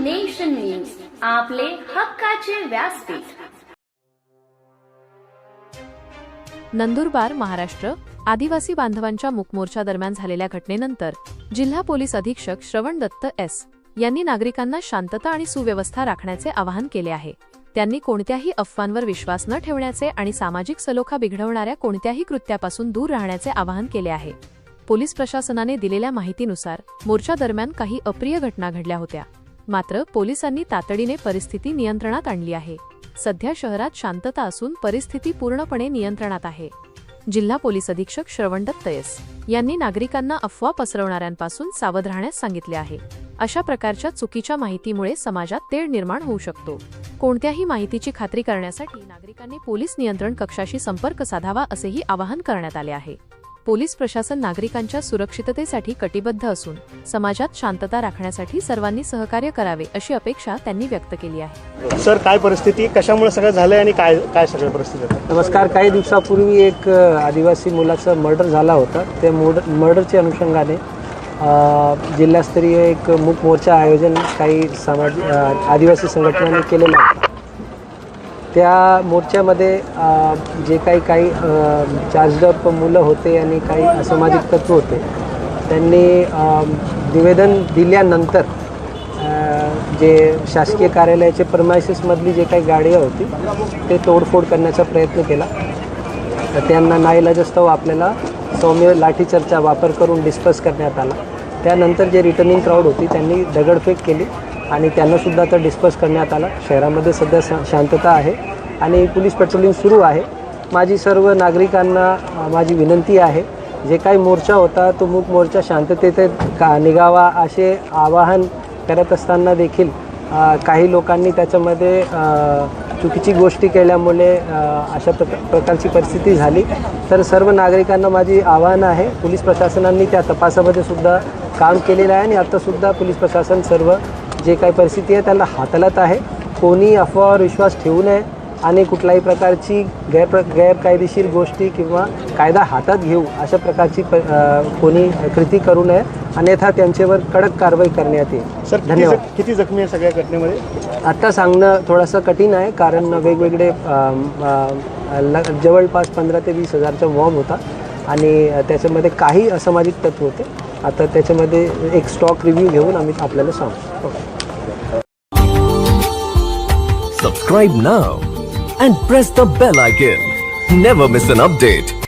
Nation news आपले हक्काचे व्यासपीठ. नंदुरबार महाराष्ट्र आदिवासी बांधवांच्या मुकमोर्चा दरम्यान झालेल्या घटनेनंतर जिल्हा पोलीस अधीक्षक श्रवण दत्त एस यांनी नागरिकांना शांतता आणि सुव्यवस्था राखण्याचे आवाहन केले आहे. त्यांनी कोणत्याही अफवांवर विश्वास न ठेवण्याचे आणि सामाजिक सलोखा बिघडवणाऱ्या कोणत्याही कृत्यापासून दूर राहण्याचे आवाहन केले आहे. पोलीस प्रशासनाने दिलेल्या माहितीनुसार मोर्चा दरम्यान काही अप्रिय घटना घडल्या होत्या. मात्र पोलिसांनी तातडीने परिस्थिती नियंत्रणात आणली आहे. सध्या शहरात शांतता असून परिस्थिती पूर्णपणे नियंत्रणात आहे. जिल्हा पोलीस अधीक्षक श्रवण दत्तयस यांनी नागरिकांना अफवा पसरवणाऱ्यांपासून सावध राहण्यास सांगितले आहे. अशा प्रकारच्या चुकीच्या माहितीमुळे समाजात तेढ निर्माण होऊ शकतो. कोणत्याही माहितीची खात्री करण्यासाठी नागरिकांनी पोलीस नियंत्रण कक्षाशी संपर्क साधावा असेही आवाहन करण्यात आले आहे. पोलीस प्रशासन नागरिकांच्या सुरक्षिततेसाठी कटिबद्ध असून समाजात शांतता राखण्यासाठी सर्वांनी सहकार्य करावे अशी अपेक्षा त्यांनी व्यक्त केली आहे. सर काय परिस्थिती? कशामुळे सगळं झालंय आणि काय काय सगळं परिस्थिती? नमस्कार. काही दिवसापूर्वी एक आदिवासी मुलाचा मर्डर झाला होता. त्या मोड मर्डरच्या अनुषंगाने जिल्हास्तरीय एक मूक मोर्चा आयोजन काही समाज आदिवासी संघटनांनी केलेलं आहे. त्या मोर्चामध्ये जे काही काही चार्जडअप मुलं होते आणि काही असामाजिक तत्व होते त्यांनी निवेदन दिल्यानंतर जे शासकीय कार्यालयाचे प्रमायसेसमधली जे काही गाड्या होती ते तोडफोड करण्याचा प्रयत्न केला. तर त्यांना नाईलाजस्तव आपल्याला सौम्य लाठीचार्जचा वापर करून डिस्कस करण्यात आला. त्यानंतर जे रिटर्निंग क्राऊड होती त्यांनी दगडफेक केली. आणि त्यांनासुद्धा आता डिस्कस करण्यात आला. शहरामध्ये सध्या शांतता आहे. आणि पोलीस पेट्रोलिंग सुरू आहे. माझी सर्व नागरिकांना माझी विनंती आहे जे काही मोर्चा होता तो मूक मोर्चा शांततेत का निघावा असे आवाहन करत असताना देखील काही लोकांनी त्याच्यामध्ये चुकीची गोष्टी केल्यामुळे अशा प्र प्रकारची परिस्थिती झाली. तर सर्व नागरिकांना माझी आव्हान आहे. पोलीस प्रशासनांनी त्या तपासामध्ये सुद्धा काम केलेलं आहे आणि आत्तासुद्धा पोलीस प्रशासन सर्व जे काही परिस्थिती आहे त्याला हाताळत आहे. कोणी अफवावर विश्वास ठेवू नये आणि कुठल्याही प्रकारची गैर गैरकायदेशीर गोष्टी किंवा कायदा हातात घेऊ अशा प्रकारची प कोणी कृती करू नये अन्यथा त्यांच्यावर कडक कारवाई करण्यात येईल. सर धन्यवाद. किती जखमी आहे सगळ्या घटनेमध्ये? आत्ता सांगणं थोडंसं कठीण आहे कारण वेगवेगळे जवळपास पंधरा ते वीस हजारचा मॉब होता आणि त्याच्यामध्ये काही असामाजिक तत्व होते. आता त्याच्यामध्ये एक स्टॉक रिव्ह्यू घेऊन आम्ही आपल्याला सांगतो सबस्क्राईब ना and press the bell icon never miss an update